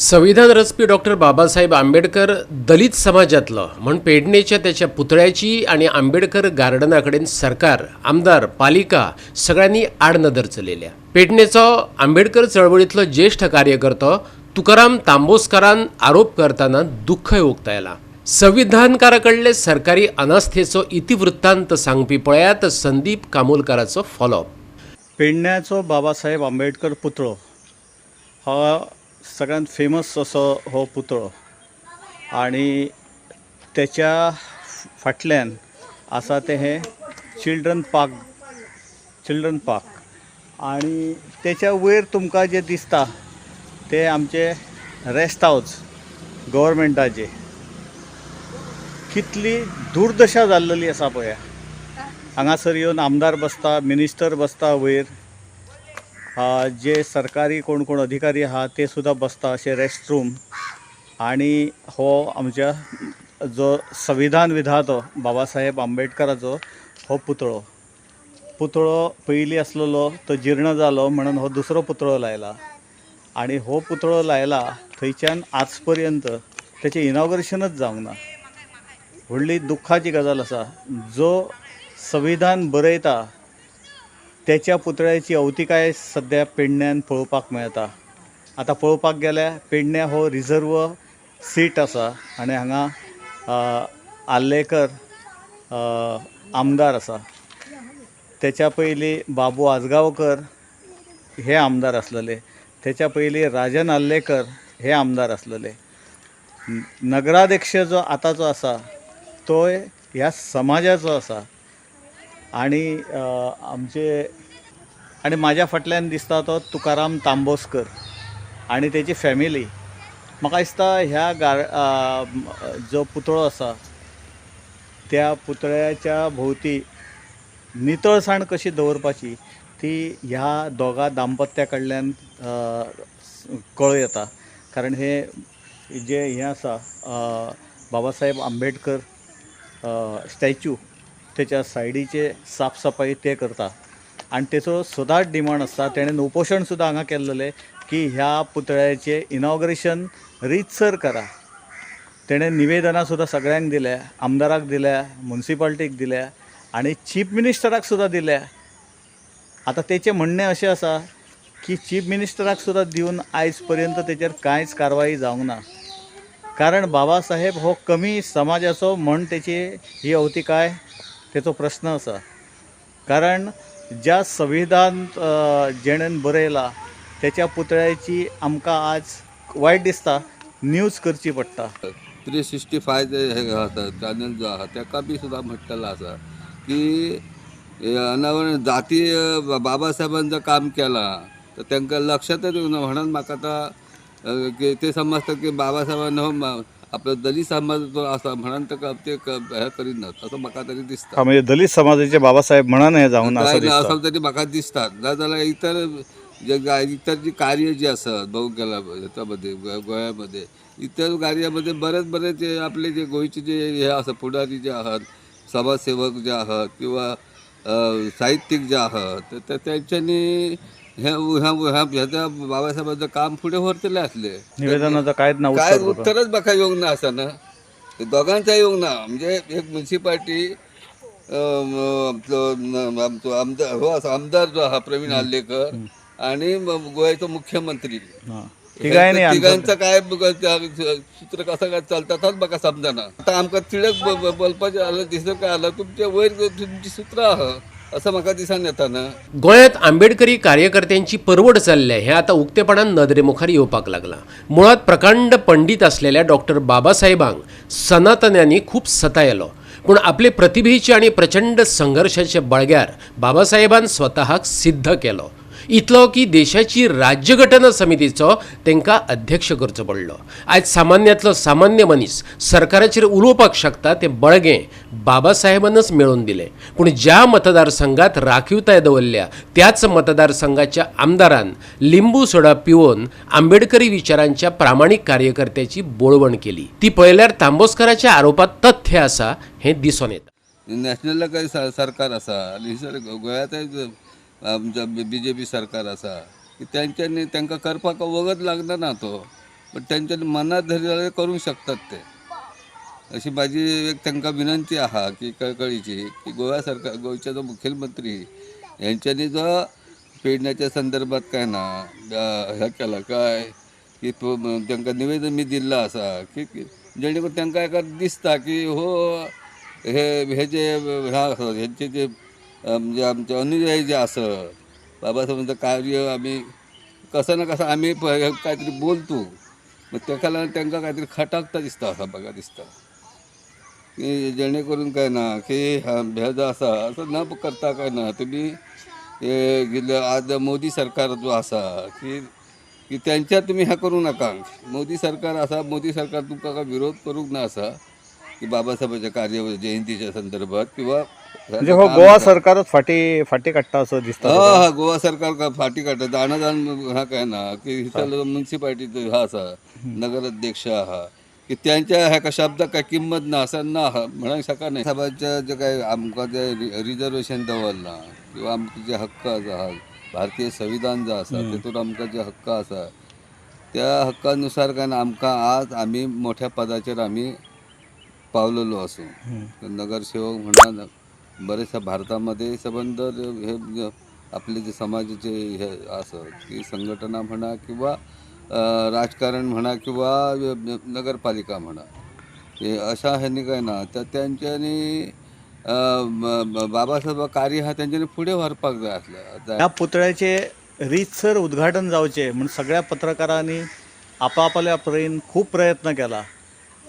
संविधान रचपी डॉक्टर बाबासाहेब आंबेडकर दलित समाजातलं म्हण पेडणेच्या त्याच्या पुतळ्याची आणि आंबेडकर गार्डनाकडे सरकार आमदार पालिका सगळ्यांनी आडनदर चलयल्या पेडणेचो आंबेडकर चळवळीतलं ज्येष्ठ कार्यकर्तो तुकाराम तांबोस्करान आरोप करताना दुःखय उक्तायला संविधानकाराकडले सरकारी अनास्थेचो इतिवृत्तांत सांगपी पळयात संदीप कामोलकाराचो फॉलोअप पेडण्याचो बाबासाहेब आंबेडकर पुतळो हा सगळ्यात फेमस असो हो पुतळो. आणि त्याच्या फाटल्यान आसा ते हे चिल्ड्रन पार्क चिल्ड्रन पार्क आणि त्याच्या वयर तुमकां जे दिसता ते आमचे रेस्ट हावज गव्हर्मेंटाचे कितली दुर्दशा जाल्लेली आसा पळया. हांगासर येवन आमदार बसता मिनिस्टर बसता वयर. जे सरकारी कोण कोण अधिकारी आहा ते सुद्दां बसता अशे रेस्ट रूम आणि हो आमच्या जो संविधान विधातो बाबासाहेब आंबेडकराचो हो पुतळो. पुतळो पयलीं आसलेलो तो जीर्ण जालो म्हणून हो दुसरो पुतळो लायला. आणि हो पुतळो लायला थंयच्यान आज पर्यंत तेचें इनॉग्रेशनच जावंक ना. व्हडली दुख्खाची गजाल आसा. जो संविधान बरयता त्याच्या पुतळ्याची अवतिकाय सद्या पेडण्यान पळोवपाक मेळटा आतां पळोवपाक गेल्यार पेडण्या हो रिजर्व सीट आसा आनी हांगा आल्लेकर आमदार आसा तेच्या पयलीं बाबू आजगांवकर हे आमदार आसलेले तेच्या पयलीं राजन आल्लेकर हे आमदार आसलेले नगराध्यक्ष जो आतांचो आसा तो ह्या समाजाचो आसा आणि आमचे आणि माझ्या फाटल्यान दिसता तो तुकाराम तांबोसकर आणि त्याची फॅमिली म्हाका दिसता ह्या गार जो पुतळो आसा त्या पुतळ्याच्या भोवती नितळसाण कशी दवरपाची ती ह्या दोगा दाम्पत्या कडल्यान कळूं येता. कारण हे जे हें आसा बाबासाहेब आंबेडकर स्टॅच्यू त्याच्या सायडीचे साफसफाई ते करता. आणि तेचो सदांच डिमांड आसता तेणें उपोशण सुद्दां हांगा केल्लेलें की ह्या पुतळ्याचें इनॉग्रेशन रितसर करा. तेणें निवेदनां सुद्दां सगळ्यांक दिल्या आमदाराक दिल्या मुन्सिपाल्टीक दिल्या आनी चीफ मिनिस्टराक सुद्दां दिल्या. आतां तेचें म्हणणें अशें आसा की चीफ मिनिस्टराक सुद्दां दिवन आयज पर्यंत तेचेर कांयच कारवाई जावंक ना. कारण बाबासाहेब हो कमी समाजाचो म्हण तेची ही अवतिकाय तेचो प्रश्न आसा कारण ज्या संविधान जेणेन बरयला त्याच्या पुतळ्याची आमकां आज वायट दिसता न्यूज करची पडटा. थ्री सिक्स्टी फाय जे आसा चॅनल जो आहा तेका बी सुद्दां म्हटलेलो आसा की अनावरण जाती बाबासाहेबान जर काम केलां तर तांकां लक्षातच येवना म्हणून म्हाका आतां ते समजता की बाबासाहेबान हो, आपलो दलित समाज जो आसा म्हणून ताका ते हे करिनात असं म्हाका तरी दिसता. हा म्हणजे दलित समाजाचे बाबासाहेब म्हणून हे ना काय असं ना दिसता. असं तरी म्हाका दिसता नाजाल्यार इतर जे गा- इतर जी कार्य जी भाऊ गेला ह्याच्यामध्ये गो- गोंयामध्ये इतर कार्यामध्ये बरेच बरेच जे आपले जे गोंयचे जे हे आसा पुढारी जे आहात समाजसेवक जे आहात किंवा अ, साहित्यिक जे आहात तर ते- त्यांच्यानी हे ह्या ह्या ह्याच्या बाबासाहेबांचं काम फुडें व्हरतले असले. निवेदनाचं ना काय बघा. उत्तरच म्हाका येवंक ना आसा ना. दोगांचा येवंक ना. म्हणजे एक म्युन्सिपाल्टी आमचो आमदार हो आमदार जो आहा प्रवीण आल्लेकर आणि गोंयचो मुख्यमंत्री. हा. तिघांचं काय सूत्र कसं काय चालता तेच म्हाका समजना आता आमकां तिडक बोलपाचें आलं दिसत काय आलं तुमचे वयर तुमची सुत्रां आहा. असं म्हाका दिसून येता ना गोंयांत आंबेडकरी कार्यकर्त्यांची परवड चालल्या हे आता उक्तेपणान नदरेमुखार येवपाक लागला. मुळात प्रकांड पंडित असलेल्या डॉक्टर बाबासाहेबांक सनातन्यांनी खूप सतायलो. पूण आपले प्रतिभेचे आणि प्रचंड संघर्षाच्या बळग्यार बाबासाहेबान स्वतःक सिद्ध केलो. इतलो की देशाची राज्यघटना समितीचो तांकां अध्यक्ष करचो पडलो. आयज सामान्यांतलो सामान्य मनीस सरकाराचेर उलोवपाक शकता तें बळगें बाबासाहेबानच मेळोवन दिलें. पूण ज्या मतदारसंघात राखीवताय दवरल्या त्याच मतदारसंघाच्या आमदारान लिंबू सोडा पिवून आंबेडकरी विचारांच्या प्रामाणीक कार्यकर्त्याची बोळवण केली. ती पळयल्यार तांबोस्कराच्या आरोपात तथ्य आसा हें दिसून येता. नॅशनल काही सरकार आसा आनी सर आमच्या बी जे पी सरकार आसा की त्यांच्यानी तांकां करपाक वगत लागना ना तो पण त्यांच्यानी मनात धरलेलं करू शकतात ते. अशी माझी एक तांकां विनंती आहा की कळकळीची की गोवा सरकार गोंयचे जो मुखेलमंत्री यांच्यानी जो पेडण्याच्या संदर्भात काय ना ह्या हे केला काय की तो तांकां निवेदन मी दिल्लो आसा की जेणे करून तांकां एका दिसता की हो हे हे जे ह्या आसत हेंचे जे म्हणजे आमचे अनुयायी जे असत बाबासाहेबांचं कार्य आमी कसं ना कसं आमी काहीतरी बोलतो. मग तेका त्यांना काहीतरी खटाकता दिसता असा बघा दिसता. की जेणे करून काय ना की हा भेद जो आसा असं न करता काय ना तुम्ही गेले आज मोदी सरकार जो आसा की की त्यांच्या तुम्ही ह्या करू नका. मोदी सरकार आसा मोदी सरकार तुमकां का विरोध करूंक ना आसा की बाबासाहेबांच्या कार्य जयंतीच्या संदर्भात किंवा म्हणजे हो गोवा सरकारच फाटी फाटी काडटा असं दिसता हा हा गोवा सरकार का फाटी काडटा दाणदान हा काय ना की इथलं म्युन्सिपाल्टीचो हा आसा नगर अध्यक्ष आहा की त्यांच्या ह्या शब्दाक काय किंमत ना असा ना हा म्हणून शका नाही. साहेबाच्या जे काय आमकां जे रिजर्वेशन दवरला किंवा आमचे जे हक्क आसा भारतीय संविधान जो आसा तेतून आमकां जे हक्क आसा त्या हक्कानुसार काय ना आमकां आज आमी मोठ्या पदाचेर आमी पावलेलो असो. नगरसेवक म्हणा बरेचशा भारतामध्ये संबंध हे आपले जे समाजाचे हे असं की संघटना म्हणा किंवा राजकारण म्हणा किंवा नगरपालिका म्हणा हे अशा ह्यांनी काय ना तर त्यांच्याने बाबासाहेब कार्य हा त्यांच्याने फुडें व्हरपाक जाय आसलें ह्या पुतळ्याचे रीतसर उद्घाटन जावचे म्हणून सगळ्या पत्रकारांनी आपापल्या परीन खूप प्रयत्न केला.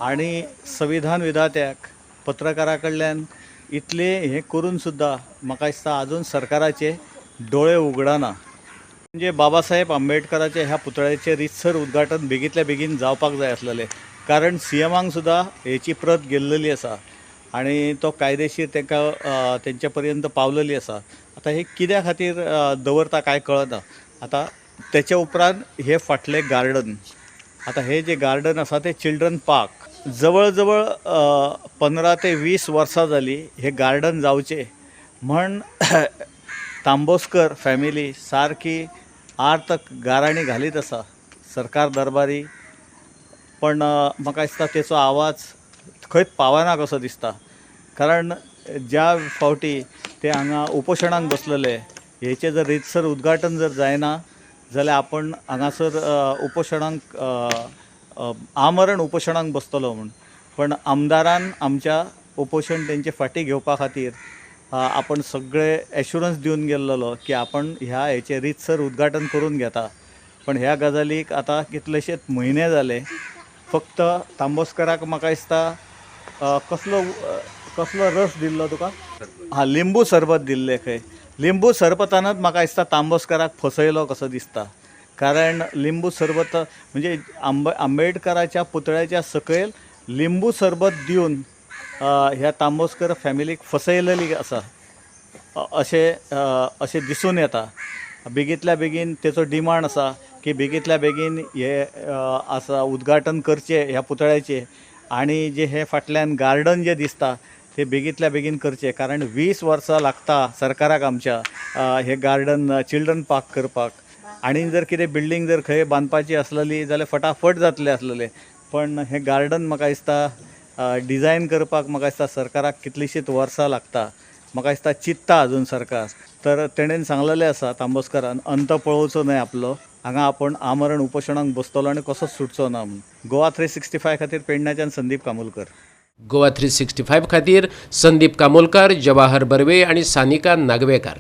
आणि संविधान विधात्याक पत्रकारा कडल्यान इतले हे करून सुद्दां म्हाका दिसता अजून सरकाराचे डोळे उगडना म्हणजे बाबासाहेब आंबेडकराच्या ह्या पुतळ्याचे रितसर उद्घाटन बेगीतल्या बेगीन जावपाक जाय आसलेलें कारण सी एमांक हेची प्रत गेल्लेली आसा आणि तो कायदेशीर तांकां तेंच्या पर्यंत पावलेली आसा आता हे कित्या खातीर दवरता काय कळना. आता तेच्या उपरांत हे फाटलें गार्डन आता हे जे गार्डन आसा ते चिल्ड्रन पार्क जवळ जवळ पंदरा ते वीस वर्सां जालीं हे गार्डन जावचें म्हण तांबोस्कर फॅमिली सारकी आर्त गाराणी घालीत आसा सरकार दरबारी. पण म्हाका दिसता तेचो आवाज खंयच पावना कसो दिसता? कारण ज्या फावटी ते हांगा उपोशणाक बसलेले हेचें जर रितसर उद्घाटन जर जायना जाल्यार आपण हांगासर उपोशणांक उपोशणाक आमरण उपोशणाक बसतलो म्हूण. पण आमदारान आमच्या उपोशण तेंचे फाटी घेवपा खातीर आपण सगळे एश्युरन्स दिवन गेल्लो की आपण ह्या हेचे रितसर उद्घाटन करून घेता. पण ह्या गजालीक आतां कितलेशेच म्हयने जाले फक्त तांबोस्कराक म्हाका दिसता कसलो कसलो रस दिल्लो तुका? हा लिंबू सरबत दिल्लें खंय. लिंबू सरबतानच म्हाका दिसता तांबोस्कराक फसयलो कसो दिसता. कारण लिंबू सरबत म्हणजे आंब आंबेडकराच्या पुतळ्याच्या सकयल लिंबू सरबत दिवन ह्या तांबोस्कर फॅमिलीक फसयलेली आसा अशें अशें दिसून येता. बेगींतल्या बेगीन तेचो डिमांड आसा की बेगींतल्या बेगीन हे आसा उद्घाटन करचें ह्या पुतळ्याचें आनी जे हे फाटल्यान गार्डन जें दिसता ते बेगींतल्या बेगीन करचें. कारण वीस वर्सां लागता सरकाराक आमच्या हे गार्डन चिल्ड्रन पार्क करपाक. आनी जर कितें बिल्डींग जर खंय बांदपाची आसलेली जाल्यार फटाफट जातलें आसलेलें पण हे गार्डन म्हाका दिसता डिझायन करपाक म्हाका दिसता सरकाराक कितलींशींच वर्सां लागता म्हाका दिसता चित्ता अजून सरकार. तर तेणेन सांगलेलें आसा तांबोस्करान अंत पळोवचो न्हय आपलो हांगा आपण आमरण उपोशणाक बसतलो आनी कसोच सुटचो ना म्हणून. गोवा थ्री सिक्स्टी फाय खातीर पेडण्याच्यान Sandeep Kamolkar. Goa three sixty five खातीर संदीप कामोलकार जवाहर बर्वे आणि सानिका नागवेकर.